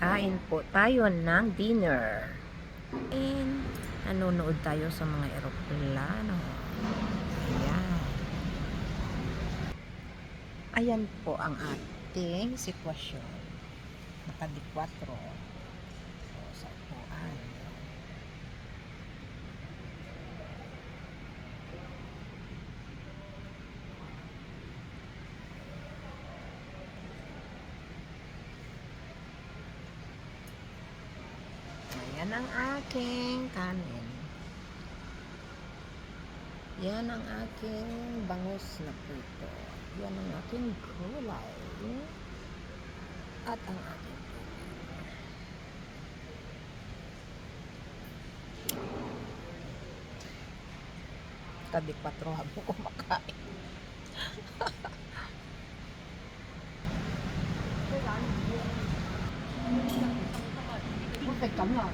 Kain po tayo ng dinner. And nanonood tayo sa mga eroplano. Ayan. Ayan po ang ating sitwasyon. Nakadikwatro. So, sa upuan. Ayan ang aking kanin. Yan ang aking bangus na puto. Yan ang aking gulay. At ang aking. Tabi 4 habo kumakain. Phải cấm rồi.